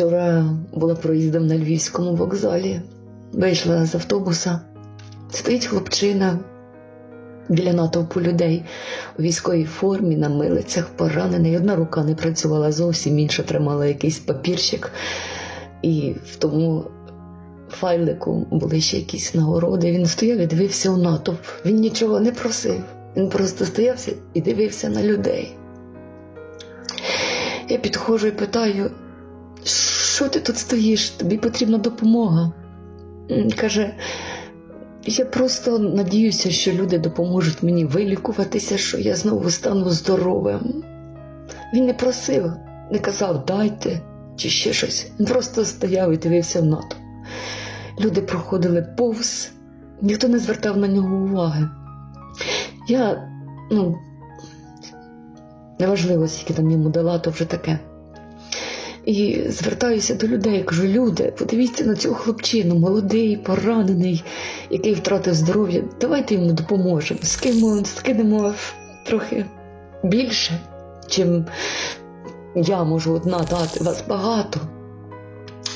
Вчора була проїздом на львівському вокзалі. Вийшла з автобуса. Стоїть хлопчина біля натовпу людей у військовій формі, на милицях, поранений. Одна рука не працювала зовсім, інша тримала якийсь папірчик. І в тому файлику були ще якісь нагороди. Він стояв і дивився у натовп. Він нічого не просив. Він просто стоявся і дивився на людей. Я підходжу і питаю, що ти тут стоїш? Тобі потрібна допомога. Каже, я просто надіюся, що люди допоможуть мені вилікуватися, що я знову стану здоровим. Він не просив, не казав дайте чи ще щось. Він просто стояв і дивився в НАТО. Люди проходили повз, ніхто не звертав на нього уваги. Я, ну, неважливо, скільки там йому дала, то вже таке. І звертаюся до людей, кажу: люди, подивіться на цього хлопчину, молодий, поранений, який втратив здоров'я. Давайте йому допоможемо. Скинемо, скинемо трохи більше, чим я можу одна дати. Вас багато.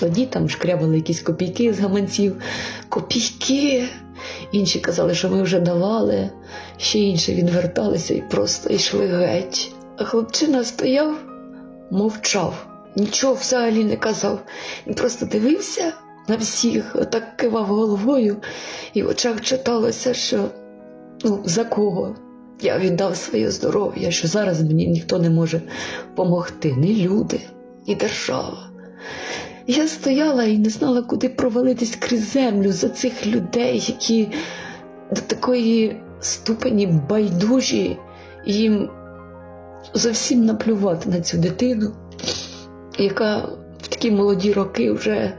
Одні там шкрябали якісь копійки з гаманців, копійки. Інші казали, що ми вже давали, ще інші відверталися і просто йшли геть. А хлопчина стояв, мовчав, нічого взагалі не казав. Він просто дивився на всіх, отак кивав головою, і в очах читалося, що ну, за кого я віддав своє здоров'я, що зараз мені ніхто не може допомогти, ні люди, ні держава. Я стояла і не знала, куди провалитись крізь землю за цих людей, які до такої ступені байдужі, їм зовсім наплювати на цю дитину, яка в такі молоді роки вже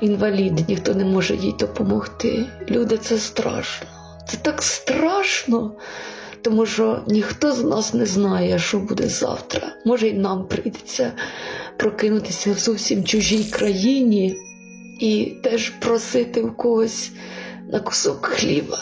інвалід, ніхто не може їй допомогти. Люди, це страшно. Це так страшно, тому що ніхто з нас не знає, що буде завтра. Може, й нам прийдеться прокинутися в зовсім чужій країні і теж просити в когось на кусок хліба.